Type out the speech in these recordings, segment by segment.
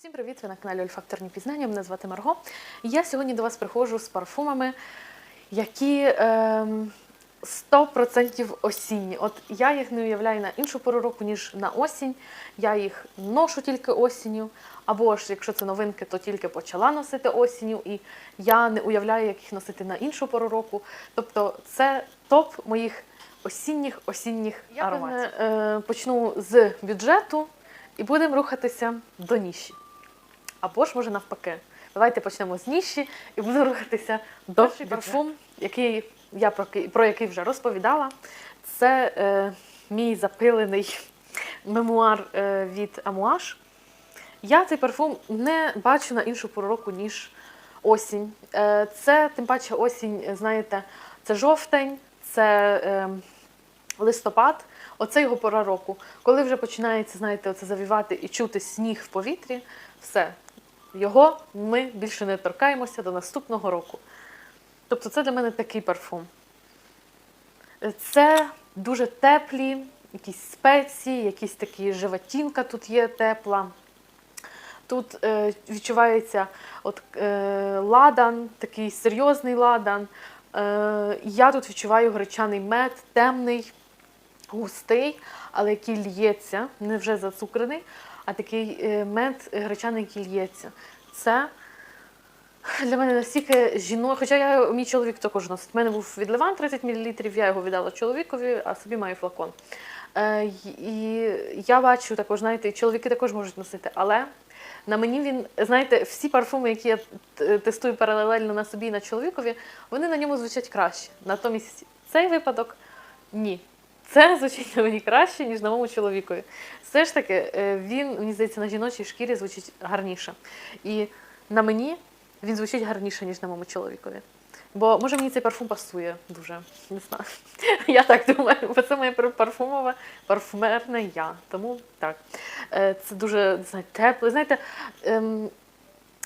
Всім привіт! Ви на каналі Ольфакторні пізнання. Мене звати Марго. Я сьогодні до вас приходжу з парфумами, які ем, 100% осінні. От я їх не уявляю на іншу пору року, ніж на осінь. Я їх ношу тільки осінню. Або ж, якщо це новинки, то тільки почала носити осінню, і я не уявляю, як їх носити на іншу пору року. Тобто, це топ моїх осінніх осінніх Я, ароматів. певне, Е, почну з бюджету і будемо рухатися до ніші. Або ж може навпаки. Давайте почнемо з ніші і будемо рухатися до Перший парфум, який я про, про який вже розповідала. Це е, мій запилений мемуар е, від Амуаш. Я цей парфум не бачу на іншу пору року, ніж осінь. Е, це тим паче осінь, знаєте, це жовтень, це е, листопад. Оце його пора року. Коли вже починається, знаєте, оце завівати і чути сніг в повітрі, все. Його ми більше не торкаємося до наступного року. Тобто це для мене такий парфум. Це дуже теплі, якісь спеції, якісь такі животінка тут є тепла. Тут е, відчувається от, е, ладан, такий серйозний ладан. Е, я тут відчуваю гречаний мед, темний, густий, але який л'ється, не вже зацукрений, а такий е, мед гречаний, який л'ється. Це для мене настільки жінок, хоча я, мій чоловік також носить. У мене був відливан 30 мл, я його віддала чоловікові, а собі маю флакон. Е, і я бачу також, знаєте, чоловіки також можуть носити, але на мені він, знаєте, всі парфуми, які я тестую паралельно на собі і на чоловікові, вони на ньому звучать краще. Натомість цей випадок ні. Це звучить на мені краще, ніж на моєму чоловікові. Все ж таки, е, він, мені здається, на жіночій шкірі звучить гарніше. І на мені він звучить гарніше, ніж на моєму чоловікові. Бо може мені цей парфум пасує дуже. Не знаю. Я так думаю, бо це моє парфумове, парфумерне я. Тому так. Е, Це дуже не знаю, тепле. Знаєте, ем,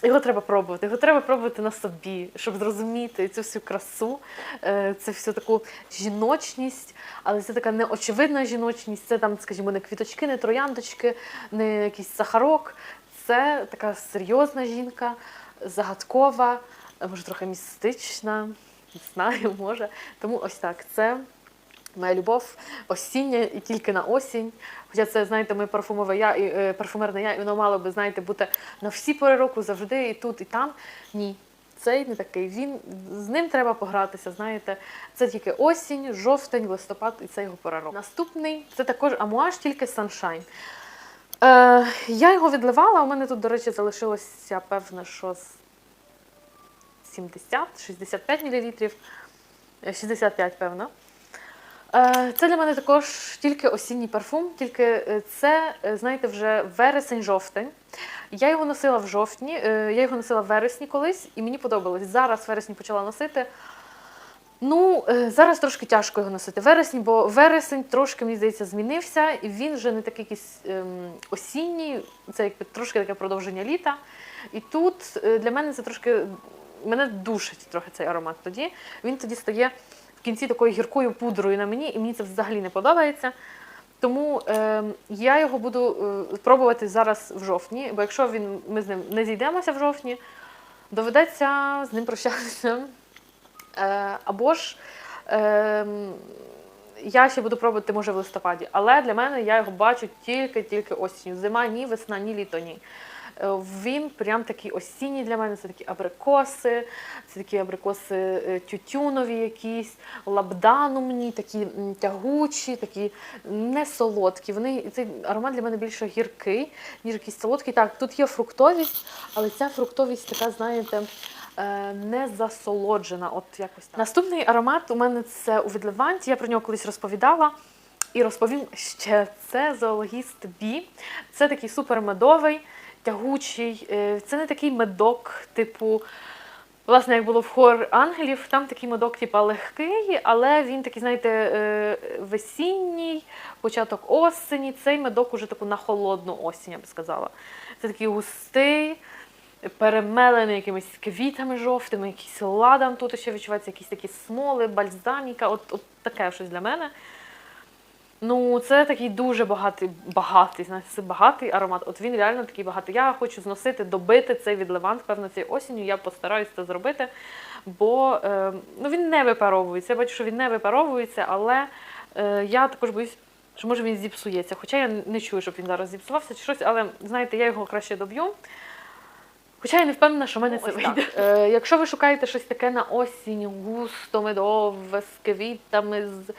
його треба пробувати. Його треба пробувати на собі, щоб зрозуміти цю всю красу, е, цю всю таку жіночність, але це така неочевидна жіночність. Це там, скажімо, не квіточки, не трояндочки, не якийсь сахарок. Це така серйозна жінка, загадкова, е, може трохи містична, не знаю, може. Тому ось так. Це моя любов осіння і тільки на осінь. Хоча це, знаєте, моє парфумове я і е, парфумерне я, і воно мало би, знаєте, бути на всі пори року, завжди, і тут, і там. Ні. Цей не такий. Він з ним треба погратися. Знаєте, це тільки осінь, жовтень, листопад, і це його пора року. Наступний це також амуаж, тільки Sunshine. Е, я його відливала. У мене тут, до речі, залишилося певно, що 70-65 мл. 65, певно. Е, Це для мене також тільки осінній парфум, тільки е, це, е, знаєте, вже вересень-жовтень. Я його носила в жовтні, я його носила в вересні колись, і мені подобалось. Зараз в вересні почала носити. Ну, зараз трошки тяжко його носити вересні, бо вересень трошки, мені здається, змінився, і він вже не такий якийсь ем, осінній, це якби трошки таке продовження літа. І тут для мене це трошки мене душить трохи цей аромат тоді. Він тоді стає кінці такою гіркою пудрою на мені, і мені це взагалі не подобається. Тому е, я його буду е, пробувати зараз в жовтні, бо якщо він, ми з ним не зійдемося в жовтні, доведеться з ним прощатися. Е, або ж е, я ще буду пробувати, може, в листопаді. Але для мене я його бачу тільки-тільки осінню. Зима, ні, весна, ні, літо, ні. Е, Він прям такий осінній для мене. Це такі абрикоси, це такі абрикоси е, тютюнові якісь, лабданумні, такі тягучі, такі не солодкі. Вони цей аромат для мене більше гіркий, ніж якийсь солодкий. Так, тут є фруктовість, але ця фруктовість така, знаєте. е, Не засолоджена, от якось так. Наступний аромат у мене це у відливанті. Я про нього колись розповідала. І розповім ще це зоологіст Бі. Це такий супермедовий, тягучий. е, Це не такий медок, типу, власне, як було в хор ангелів, там такий медок, типу, легкий, але він такий, знаєте, е, весінній, початок осені. Цей медок уже таку на холодну осінь, я би сказала. Це такий густий. Перемелений якимись квітами жовтими, якийсь ладан тут ще відчувається, якісь такі смоли, бальзаміка, от, от таке щось для мене. Ну, це такий дуже багатий, багатий, знаєте, це багатий аромат. От він реально такий багатий. Я хочу зносити, добити цей від Левант, певно, цією осінню. Я постараюсь це зробити, бо е, ну, він не випаровується. Я бачу, що він не випаровується, але е, я також боюсь, що може він зіпсується. Хоча я не чую, щоб він зараз зіпсувався чи щось, але знаєте, я його краще доб'ю. Хоча я не впевнена, що в мене це ось вийде. Е, якщо ви шукаєте щось таке на осінь, густо, медове, з квітами, з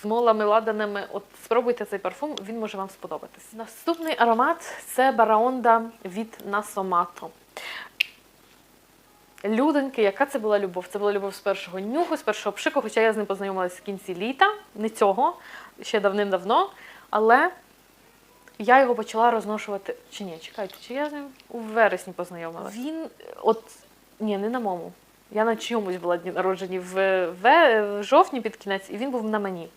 смолами, ладанами, от спробуйте цей парфум, він може вам сподобатись. Наступний аромат це Бараонда від Насомато. Людоньки, яка це була любов? Це була любов з першого нюху, з першого пшику, хоча я з ним познайомилася в кінці літа, не цього, ще давним-давно. Але я його почала розношувати. Чи ні, чекайте, чи я з ним у вересні познайомилася? Він от ні, не на моєму. Я на чомусь була дні народжені в, в, в жовтні під кінець, і він був на мені.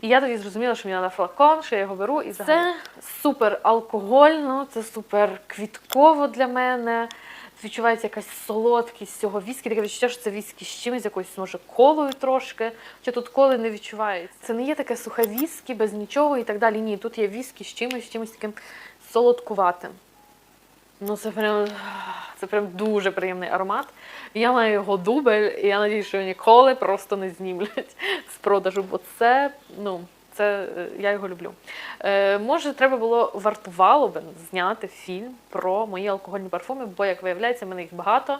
І я тоді зрозуміла, що мені треба флакон, що я його беру. І це супер алкогольно, це супер квітково для мене. Відчувається якась солодкість цього віскі. Таке відчуття, що це віскі з чимось, якоюсь, може, колою трошки. Хоча тут коли не відчувається. Це не є таке сухе віскі без нічого і так далі. Ні, тут є віскі з чимось, з чимось таким солодкуватим. Ну, це прям, це прям дуже приємний аромат. Я маю його дубль, і я надію, що ніколи просто не знімлять з продажу, бо це, ну, це е, я його люблю. Е, може, треба було вартувало би зняти фільм про мої алкогольні парфуми, бо, як виявляється, в мене їх багато.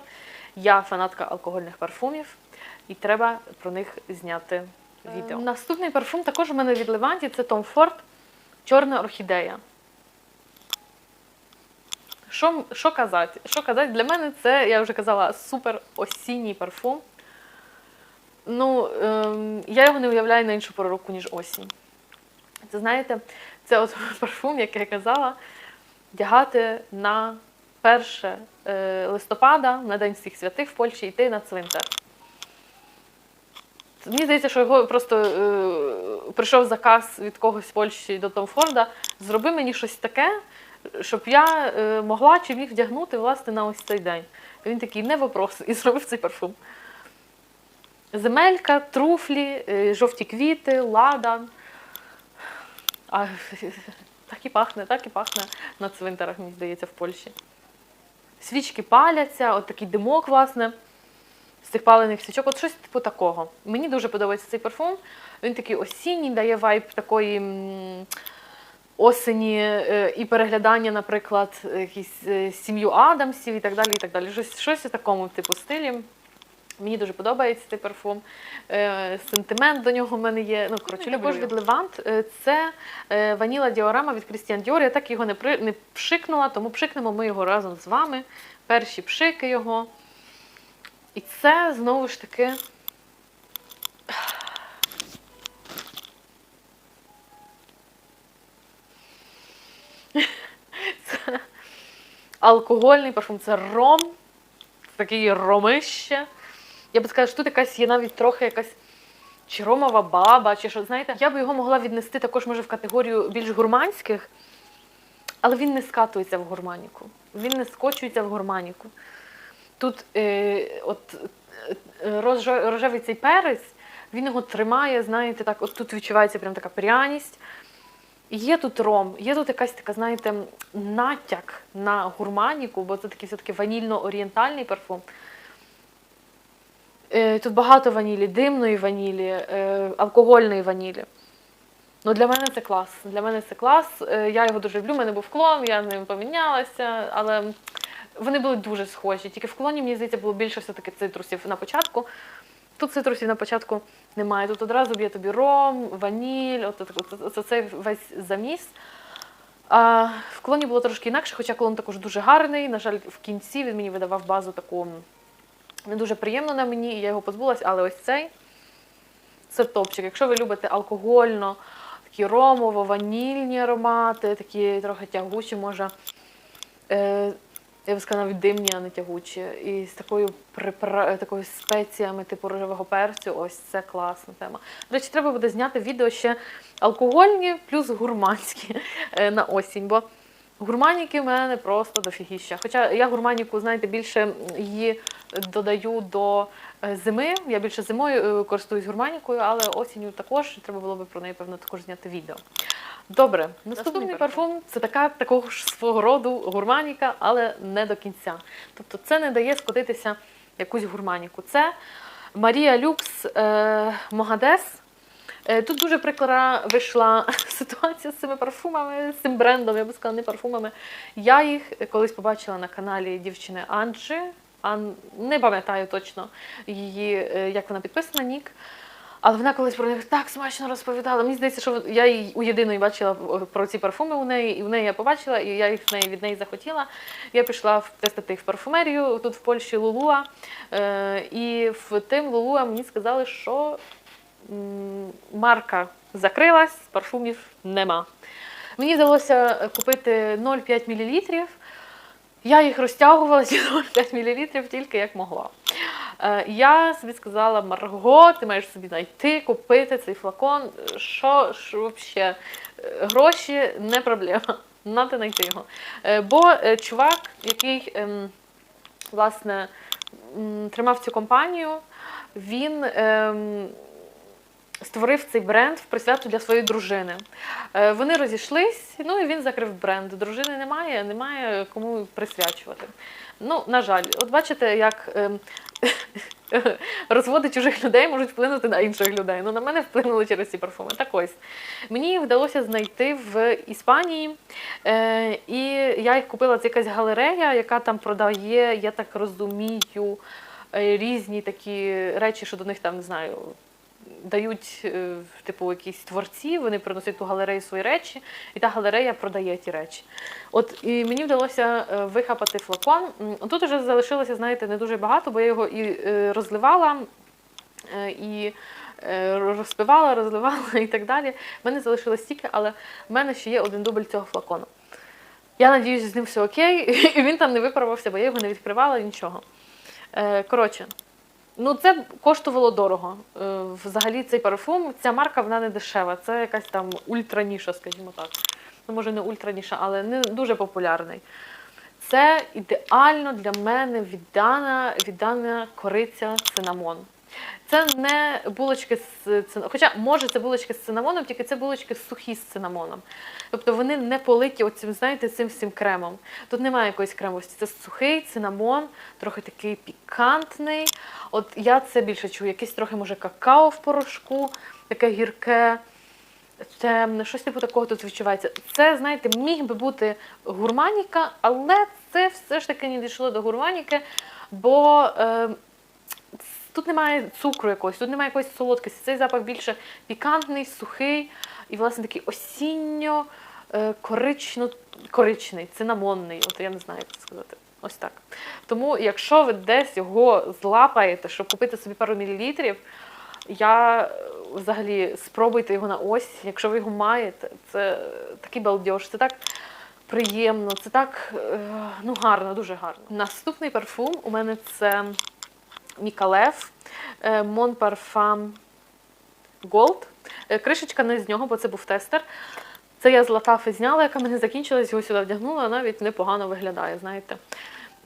Я фанатка алкогольних парфумів, і треба про них зняти відео. Наступний парфум також у мене від Леванті це Tom Ford Чорна орхідея. Що, що казати? Що казати? Для мене це, я вже казала, супер осінній парфум. Ну, ем, я його не уявляю на іншу пору року, ніж осінь. Це знаєте, це от парфум, як я казала, вдягати на 1 е, листопада, на День всіх святих в Польщі, йти на цвинтар. Мені здається, що його просто е, прийшов заказ від когось з Польщі до Том Форда. Зроби мені щось таке, щоб я е, могла чи міг вдягнути власне на ось цей день. І він такий не вопрос, і зробив цей парфум. Земелька, труфлі, е, жовті квіти, ладан. А, так і пахне, так і пахне на цвинтарах, мені здається, в Польщі. Свічки паляться, от такий димок, власне, з цих палених свічок, от щось типу такого. Мені дуже подобається цей парфум. Він такий осінній, дає вайб такої осені е, і переглядання, наприклад, якісь е, сім'ю Адамсів і так далі. і так далі. Щось, щось у такому типу стилі. Мені дуже подобається цей парфум. Е, сентимент до нього в мене є. Ну, коротше, також від Левант. Е, це е, ваніла діорама від Крістіан Діор. Я так його не, при, не пшикнула, тому пшикнемо ми його разом з вами. Перші пшики його. І це знову ж таки. Це алкогольний парфум, це ром, Це такий ромище. Я би сказала, що тут якась є навіть трохи якась чи ромова баба, чи що, знаєте, я би його могла віднести також, може, в категорію більш гурманських, але він не скатується в гурманіку. Він не скочується в гурманіку. Тут е, от, е, рожевий цей перець, він його тримає, знаєте, так, от тут відчувається прям така пряність. Є тут ром, є тут якась така, знаєте, натяк на гурманіку, бо це такий все-таки ванільно-орієнтальний парфум. Е, Тут багато ванілі, димної ванілі, е, алкогольної ванілі. Ну, для мене це клас. Для мене це клас. Е, Я його дуже люблю. У мене був клон, я з ним помінялася, але вони були дуже схожі. Тільки в клоні, мені здається, було більше все-таки цитрусів на початку. Тут цитрусів на початку немає. Тут одразу б'є тобі ром, ваніль, от, от, от, от цей весь заміс. А в клоні було трошки інакше, хоча клон також дуже гарний. На жаль, в кінці він мені видавав базу таку не дуже приємно на мені, і я його позбулась, але ось цей це топчик. Якщо ви любите алкогольно, такі ромово-ванільні аромати, такі трохи тягучі, може, е, я б сказала, навіть димні, а не тягучі. І з такою припра... такою спеціями, типу рожевого перцю, ось це класна тема. До речі, треба буде зняти відео ще алкогольні плюс гурманські е, на осінь. Бо Гурманіки в мене просто дофігіща. Хоча я гурманіку, знаєте, більше її додаю до е, зими. Я більше зимою е, користуюсь гурманікою, але осінню також треба було би про неї, певно, також зняти відео. Добре, наступний, парфум це така такого ж свого роду гурманіка, але не до кінця. Тобто це не дає скотитися якусь гурманіку. Це Марія Люкс е, Могадес. Е, Тут дуже прикра вийшла ситуація з цими парфумами, з цим брендом, я би сказала, не парфумами. Я їх колись побачила на каналі дівчини Анджі. Ан... Не пам'ятаю точно її, е, як вона підписана, нік. Але вона колись про них так смачно розповідала. Мені здається, що я її у єдиної бачила про ці парфуми у неї, і в неї я побачила, і я їх в неї від неї захотіла. Я пішла тестити їх в парфумерію тут в Польщі Лулуа. Е, і в тим Лулуа мені сказали, що марка закрилась, парфумів нема. Мені вдалося купити 0,5 мл. Я їх розтягувала ці 0,5 мл тільки як могла. Е, Я собі сказала, Марго, ти маєш собі знайти, купити цей флакон. Що, що взагалі? Гроші не проблема. Надо знайти його. Е, Бо е, чувак, який ем, власне тримав цю компанію, він ем, створив цей бренд в присвяту для своєї дружини. Е, Вони розійшлись, ну і він закрив бренд. Дружини немає, немає кому присвячувати. Ну, на жаль, от бачите, як ем, розводи чужих людей можуть вплинути на інших людей. Ну, на мене вплинули через ці парфуми. Так ось. Мені вдалося знайти в Іспанії, е, і я їх купила. Це якась галерея, яка там продає, я так розумію, е, різні такі речі, що до них там не знаю. Дають е, типу якісь творці, вони приносять ту галерею свої речі, і та галерея продає ті речі. От і мені вдалося е, вихапати флакон. Тут вже залишилося, знаєте, не дуже багато, бо я його і е, розливала, і розпивала, розливала і так далі. В мене залишилось стільки, але в мене ще є один дубль цього флакону. Я надіюсь, з ним все окей, і він там не виправився, бо я його не відкривала нічого. Коротше, ну це коштувало дорого. Е, Взагалі цей парфум, ця марка вона не дешева. Це якась там ультраніша, скажімо так. Ну, може, не ультраніша, але не дуже популярний. Це ідеально для мене віддана, віддана кориця цинамон. Це не булочки з цинамоном. Хоча, може, це булочки з цинамоном, тільки це булочки сухі з цинамоном. Тобто вони не политі оцим, знаєте, цим всім кремом. Тут немає якоїсь кремовості. Це сухий цинамон, трохи такий пікантний. От я це більше чую. Якийсь трохи, може, какао в порошку, таке гірке темне, щось типу такого тут відчувається. Це, знаєте, міг би бути гурманіка, але це все ж таки не дійшло до гурманіки, бо е, тут немає цукру якогось, тут немає якоїсь солодкості. Цей запах більше пікантний, сухий і, власне, такий осінньо е, корично, коричний, цинамонний. От я не знаю, як це сказати. Ось так. Тому, якщо ви десь його злапаєте, щоб купити собі пару мілілітрів, я е, взагалі спробуйте його на ось, якщо ви його маєте. Це такий балдеж, це так приємно, це так е, ну, гарно, дуже гарно. Наступний парфум у мене це Мікалев Mon Parfum Gold. Кришечка не з нього, бо це був тестер. Це я з латафи зняла, яка мене закінчилась, його сюди вдягнула, навіть непогано виглядає, знаєте.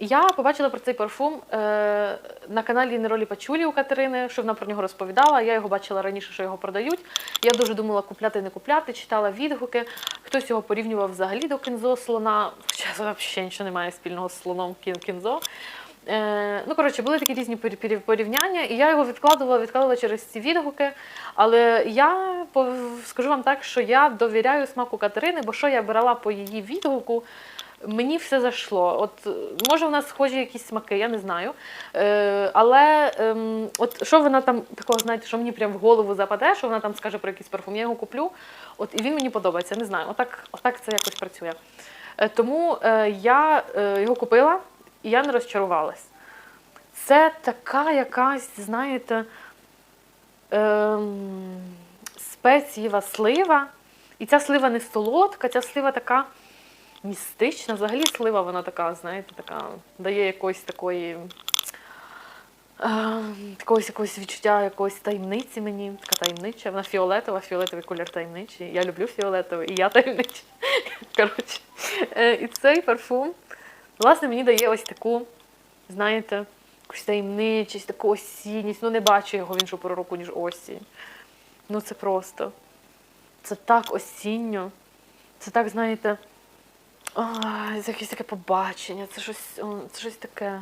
Я побачила про цей парфум е, на каналі Неролі Пачулі у Катерини, що вона про нього розповідала. Я його бачила раніше, що його продають. Я дуже думала купляти, не купляти, читала відгуки. Хтось його порівнював взагалі до кінзо слона. Хоча взагалі нічого немає спільного з слоном кін- кінзо. Е, ну, коротше, були такі різні порі- порі- порівняння, і я його відкладувала, відкладувала через ці відгуки. Але я скажу вам так, що я довіряю смаку Катерини, бо що я брала по її відгуку, мені все зайшло. От е, може в нас схожі якісь смаки, я не знаю. Е, але ем, от що вона там такого, знаєте, що мені прям в голову западе, що вона там скаже про якийсь парфум, я його куплю. От і він мені подобається. Не знаю. Отак, отак це якось працює. Е, тому е, я е, його купила і я не розчарувалась. Це така якась, знаєте, ем, спецієва слива. І ця слива не солодка, ця слива така містична. Взагалі слива вона така, знаєте, така дає якоїсь такої якогось, якогось відчуття якоїсь таємниці мені, така таємнича. Вона фіолетова, фіолетовий колір таємничий. Я люблю фіолетовий, і я таємнича. Коротше. Е, І цей парфум, власне, мені дає ось таку, знаєте, якусь таємничість, таку осінність. Ну, не бачу його в іншу пору року, ніж осінь. Ну, це просто. Це так осінньо. Це так, знаєте, ой, це якесь таке побачення, це щось, це щось таке.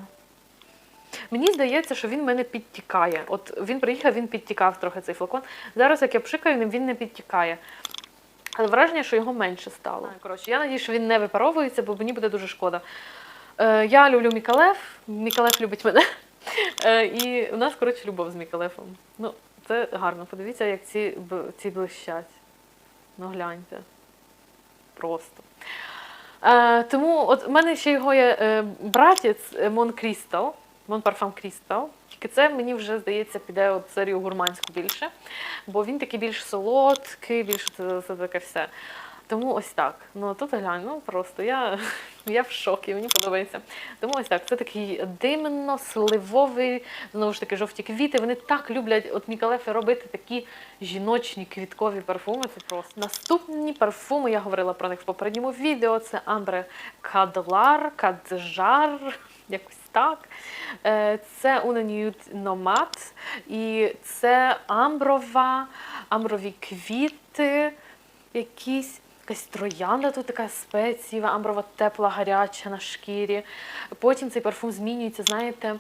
Мені здається, що він мене підтікає. От він приїхав, він підтікав трохи цей флакон. Зараз, як я пшикаю він не підтікає. Але враження, що його менше стало. Коротше, я надію, що він не випаровується, бо мені буде дуже шкода. Е, я люблю Мікалев, Мікалев любить мене. Е, і у нас, коротше, любов з Мікалефом. Ну, це гарно. Подивіться, як ці, ці блищать. Ну, гляньте. Просто. Е, тому от в мене ще його є братець Мон Крістал, Мон Парфам Крістал. Тільки це мені вже здається піде от серію гурманську більше, бо він такий більш солодкий, більш це таке все. Тому ось так. Ну тут глянь, ну просто я, я в шокі, мені подобається. Тому ось так. Це такий димно-сливовий, знову ж таки, жовті квіти. Вони так люблять от Мікалефи робити такі жіночні квіткові парфуми. Це просто наступні парфуми. Я говорила про них в попередньому відео. Це Амбре Кадлар, Каджар, якось так. Е, Це Унанют Номад. І це амброва, амброві квіти якісь. Якась троянда тут така спецієва, амброва тепла, гаряча на шкірі. Потім цей парфум змінюється, знаєте,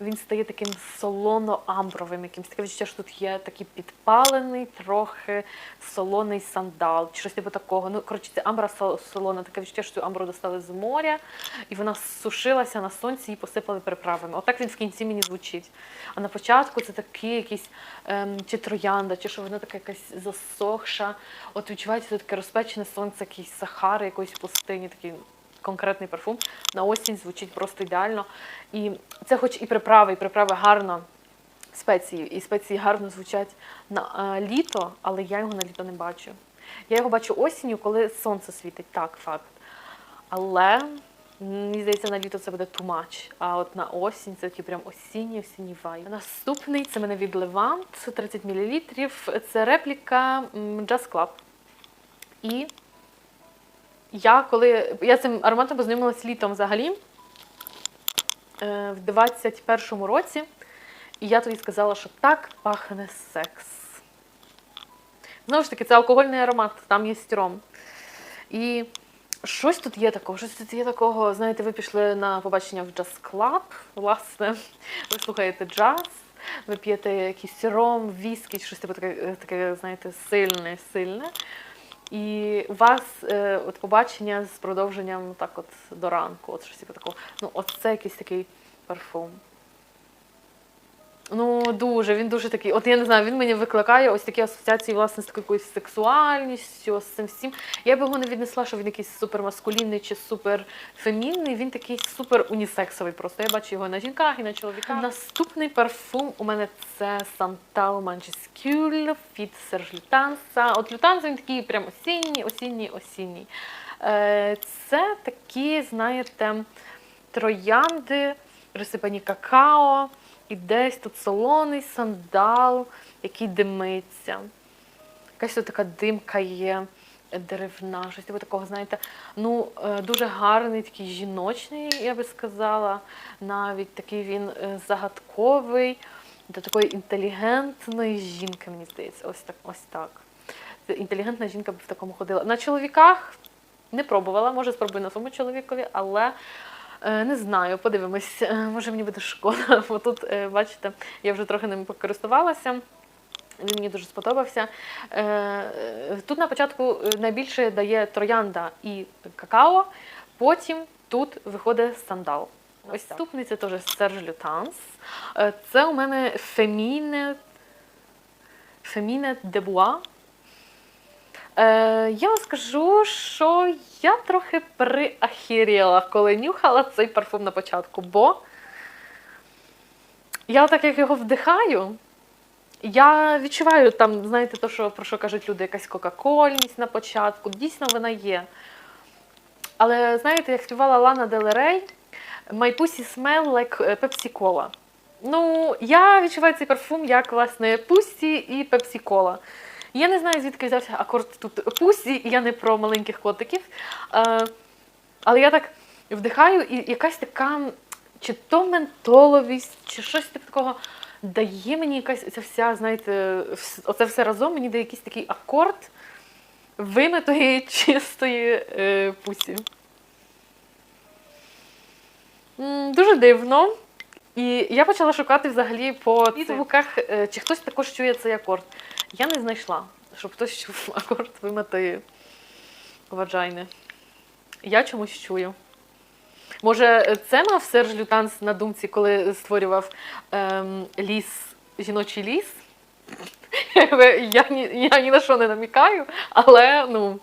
він стає таким солоно-амбровим якимось. Таке відчуття, що тут є такий підпалений, трохи солоний сандал, чи щось типу такого. Ну, коротше, це амбра солона, таке відчуття, що цю амбру достали з моря, і вона сушилася на сонці і посипали приправами. Отак він в кінці мені звучить. А на початку це такий якийсь ем, чи троянда, чи що вона така якась засохша. От відчувається таке розпечене сонце, якісь сахари, якоїсь пустині, такий конкретний парфум. На осінь звучить просто ідеально. І це хоч і приправи, і приправи гарно. Спеції, і спеції гарно звучать на е, літо, але я його на літо не бачу. Я його бачу осінню, коли сонце світить, так, факт. Але мені здається, на літо це буде too much. А от на осінь це такий прям осінній осінній вайб. Наступний це мене від Levant, 30 мл. Це репліка Just Club. І я коли я цим ароматом познайомилась літом взагалі е, в 21-му році, і я тобі сказала, що так пахне секс. Знову ж таки, це алкогольний аромат, там є стіром. І щось тут є такого, щось тут є такого. Знаєте, ви пішли на побачення в джаз клаб, власне, ви слухаєте джаз, ви п'єте якийсь ром, віскі, щось типу таке, таке, знаєте, сильне, сильне. І у вас е, от побачення з продовженням так от до ранку, от щось типу такого. Ну, от це якийсь такий парфум. Ну, дуже, він дуже такий. От я не знаю, він мені викликає ось такі асоціації, власне, з такою якоюсь сексуальністю, з цим всім. Я б його не віднесла, що він якийсь супермаскулінний чи суперфемінний. Він такий супер унісексовий. Просто я бачу його на жінках і на чоловіках. Наступний парфум у мене це Santal Mangiscule від Serge Lutansa. От Lutansa він такий прям осінній, осінній, осінній. Е, Це такі, знаєте, троянди, присипані какао. І десь тут солоний сандал, який димиться. Якась тут така димка є деревна, щось типу такого, знаєте, ну, е, дуже гарний, такий жіночний, я би сказала. Навіть такий він е, загадковий, до такої інтелігентної жінки, мені здається. Ось так. Ось так. Інтелігентна жінка б в такому ходила. На чоловіках не пробувала, може спробую на своєму чоловікові, але Не знаю, подивимось. Е, Може мені буде шкода. Бо тут, е, бачите, я вже трохи ним покористувалася. Він мені дуже сподобався. Е, е, Тут на початку е, найбільше дає троянда і какао, потім тут виходить сандал. Ось наступний це теж Lutens. Е, Це у мене феміне, феміне дебуа. Е, я вам скажу, що я трохи приахіріла, коли нюхала цей парфум на початку, бо я так як його вдихаю, я відчуваю там, знаєте, то, що, про що кажуть люди, якась кока-кольність на початку. Дійсно, вона є. Але знаєте, як співала Лана Дель Рей, My pussy smell like е, Pepsi Cola. Ну, я відчуваю цей парфум як власне Пусті і Пепсі Кола. Я не знаю, звідки взявся акорд тут Пусті, і я не про маленьких котиків. Е, але я так вдихаю, і якась така, чи то ментоловість, чи щось типу такого дає мені якась ця вся, знаєте, оце все разом мені дає якийсь такий акорд вимитої чистої е, пусі. Дуже дивно. І я почала шукати взагалі по відгуках, е, чи хтось також чує цей акорд. Я не знайшла, щоб хтось чув акорд вимитої ваджайни. Я чомусь чую. Може, це мав Серж Лютанс на думці, коли створював ем, ліс, жіночий ліс? Я ні, я ні на що не намікаю, але ну,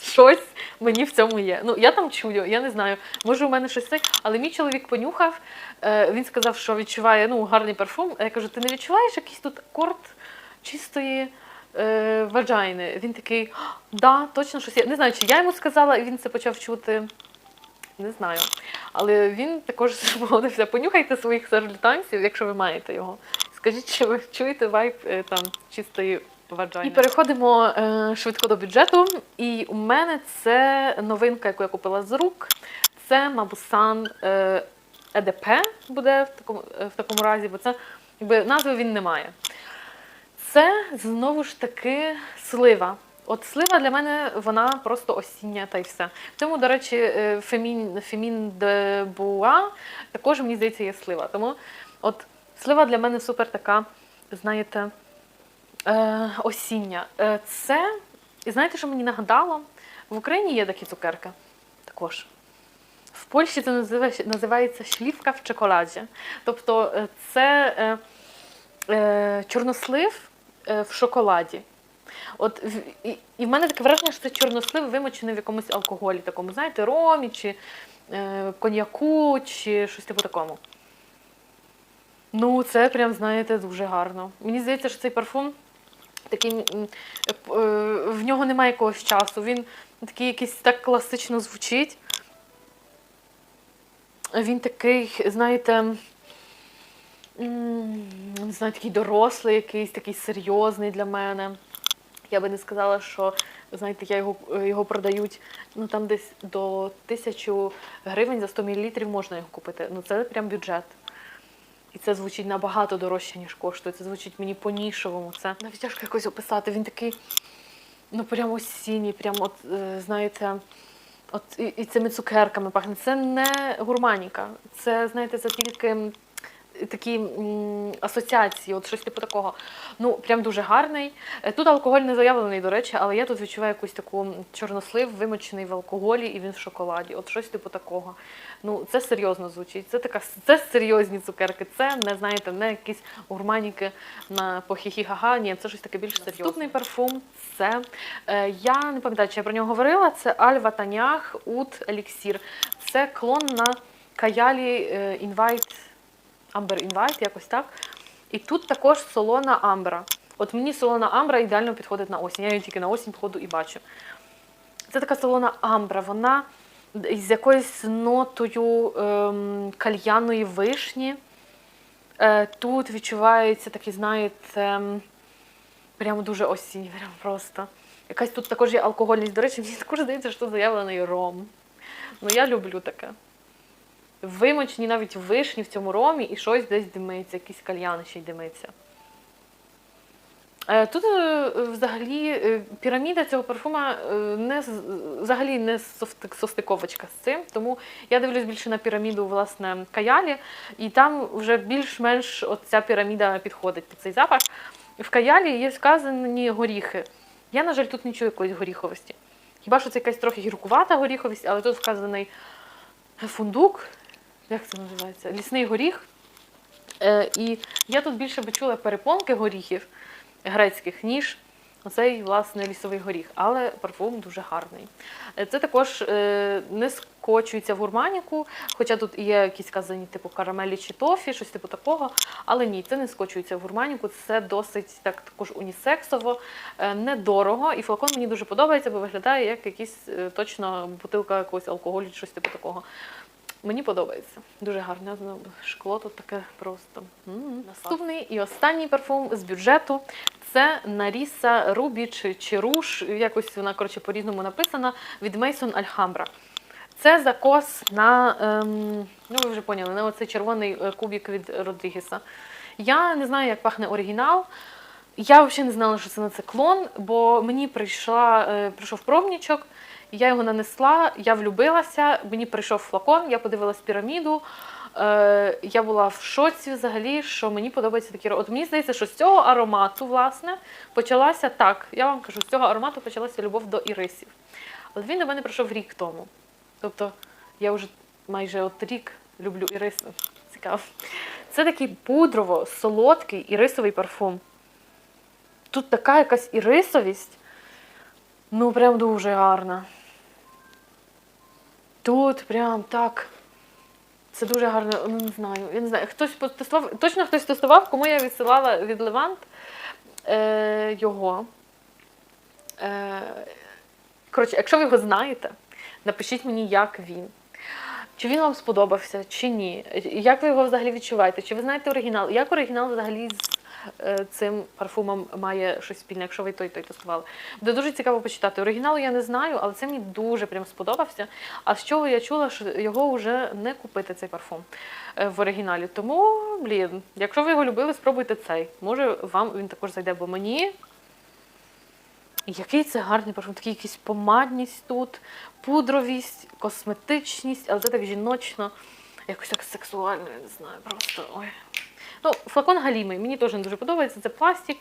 щось мені в цьому є. Ну, я там чую, я не знаю. Може, у мене щось це, але мій чоловік понюхав, е, він сказав, що відчуває ну, гарний парфум. Я кажу, ти не відчуваєш якийсь тут акорд чистої е, ваджайни? Він такий, да, точно щось є. Не знаю, чи я йому сказала, і він це почав чути. Не знаю. Але він також погодився. Понюхайте своїх серлютанців, якщо ви маєте його. Скажіть, чи ви чуєте вайб е, там чистої ваджайни. І переходимо е, швидко до бюджету. І у мене це новинка, яку я купила з рук. Це Мабусан е, ЕДП буде в такому, е, в такому разі, бо це якби назви він не має. Це знову ж таки слива. От слива для мене вона просто осіння та й все. В цьому, до речі, е, фемін, фемін де буа також мені здається є слива. Тому от слива для мене супер така, знаєте, е, осіння. Е, це, і знаєте, що мені нагадало? В Україні є такі цукерки також. В Польщі це називає- називається шлівка в чоколаді. Тобто е, це е, е, чорнослив в шоколаді. От і, і в мене таке враження, що це чорнослив вимочений в якомусь алкоголі, такому, знаєте, ромі чи е, коньяку, чи щось типу такому. Ну, це прям, знаєте, дуже гарно. Мені здається, що цей парфум такий, е, е, в нього немає якогось часу. Він такий якийсь так класично звучить. Він такий, знаєте, не знаю, такий дорослий, якийсь такий серйозний для мене. Я би не сказала, що знаєте, я його, його продають ну там десь до тисячу гривень за 100 мл можна його купити. Ну це прям бюджет. І це звучить набагато дорожче, ніж коштує. Це звучить мені по-нішовому. Це навіть тяжко якось описати. Він такий, ну прям осінній, прям от, е, знаєте, от і, і цими цукерками пахне. Це не гурманіка. Це, знаєте, це тільки такі м, асоціації, от щось типу такого. Ну, прям дуже гарний. Е, Тут алкоголь не заявлений, до речі, але я тут відчуваю якусь таку чорнослив, вимочений в алкоголі, і він в шоколаді. От щось типу такого. Ну, це серйозно звучить. Це така це серйозні цукерки. Це не знаєте, не якісь гурманіки на похі-хі-ха-ха. Ні, це щось таке більш серйозне. Наступний парфум це е, я не пам'ятаю, чи я про нього говорила. Це Альва Танях Ут Еліксір. Це клон на каялі е, Invite, Amber Invite, якось так. І тут також солона амбра. От мені солона амбра ідеально підходить на осінь. Я її тільки на осінь походу і бачу. Це така солона амбра. Вона з якоюсь нотою ем, кальяної вишні. Е, тут відчувається такий, знаєте, ем, прямо дуже осінь, прямо просто. Якась тут також є алкогольність. До речі, мені також здається, що заявлений ром. Ну, я люблю таке. Вимочені навіть вишні в цьому ромі і щось десь димиться, якийсь кальян ще й димиться. Е, Тут е, взагалі е, піраміда цього парфума не взагалі не состиковочка з цим, тому я дивлюсь більше на піраміду власне каялі, і там вже більш-менш ця піраміда підходить під цей запах. В каялі є вказані горіхи. Я, на жаль, тут не чую якоїсь горіховості. Хіба що це якась трохи гіркувата горіховість, але тут вказаний фундук, як це називається? Лісний горіх. Е, і я тут більше би чула перепонки горіхів грецьких, ніж оцей, власне, лісовий горіх. Але парфум дуже гарний. Е, Це також е, не скочується в гурманіку, хоча тут є якісь казані, типу карамелі чи тофі, щось типу такого. Але ні, це не скочується в гурманіку. Це досить так також унісексово, е, недорого. І флакон мені дуже подобається, бо виглядає як якийсь е, точно бутилка якогось алкоголю, чи щось типу такого. Мені подобається. Дуже гарне шкло тут таке просто. М. Наступний і останній парфум з бюджету це Наріса Рубі чи, Руш, якось вона коротше по-різному написана від Mason Alhambra. Це закос на, ем, ну ви вже поняли, на оцей червоний е, кубік від Родрігеса. Я не знаю, як пахне оригінал. Я взагалі не знала, що це на це клон, бо мені прийшла, е, прийшов пробнічок, я його нанесла, я влюбилася, мені прийшов флакон, я подивилась піраміду. Е, я була в шоці взагалі, що мені подобається такі От мені здається, що з цього аромату, власне, почалася так. Я вам кажу, з цього аромату почалася любов до ірисів. Але він до мене прийшов рік тому. Тобто я вже майже от рік люблю іриси. Цікаво. Це такий пудрово-солодкий ірисовий парфум. Тут така якась ірисовість. Ну, прям дуже гарна. Тут прям так. Це дуже гарно, ну не знаю. Я не знаю. Хтось потестував, точно хтось тестував, кому я відсилала від Левант е, його. Е, коротше, якщо ви його знаєте, напишіть мені, як він. Чи він вам сподобався, чи ні? Як ви його взагалі відчуваєте? Чи ви знаєте оригінал? Як оригінал взагалі з цим парфумом має щось спільне, якщо ви той той тестували? Буде дуже цікаво почитати. Оригіналу я не знаю, але це мені дуже прям сподобався. А з чого я чула, що його вже не купити цей парфум е, в оригіналі. Тому, блін, якщо ви його любили, спробуйте цей. Може, вам він також зайде, бо мені. Який це гарний парфум, такий якийсь помадність тут, пудровість, косметичність, але це так жіночно, якось так сексуально, я не знаю, просто ой. Ну, флакон галімий, мені теж не дуже подобається, це пластик,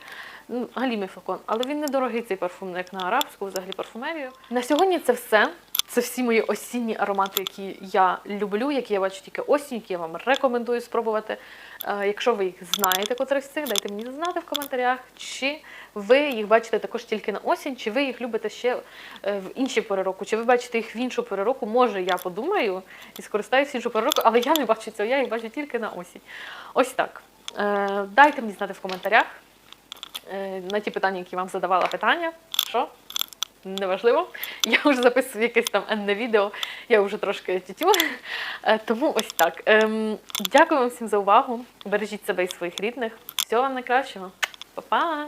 ну, галімий флакон, але він недорогий цей парфум, як на арабську, взагалі парфумерію. На сьогодні це все. Це всі мої осінні аромати, які я люблю, які я бачу тільки осінь, які я вам рекомендую спробувати. Е, Якщо ви їх знаєте, котрих з цих, дайте мені знати в коментарях, чи ви їх бачите також тільки на осінь, чи ви їх любите ще е, в інші пори року, чи ви бачите їх в іншу пору року. Може, я подумаю і скористаюся іншу пору року, але я не бачу цього, я їх бачу тільки на осінь. Ось так. Е, Дайте мені знати в коментарях е, на ті питання, які вам задавала питання. Що? Неважливо. Я вже записую якесь там енне відео, я вже трошки тютю. Е, Тому ось так. Ем, Дякую вам всім за увагу. Бережіть себе і своїх рідних. Всього вам найкращого. Па-па!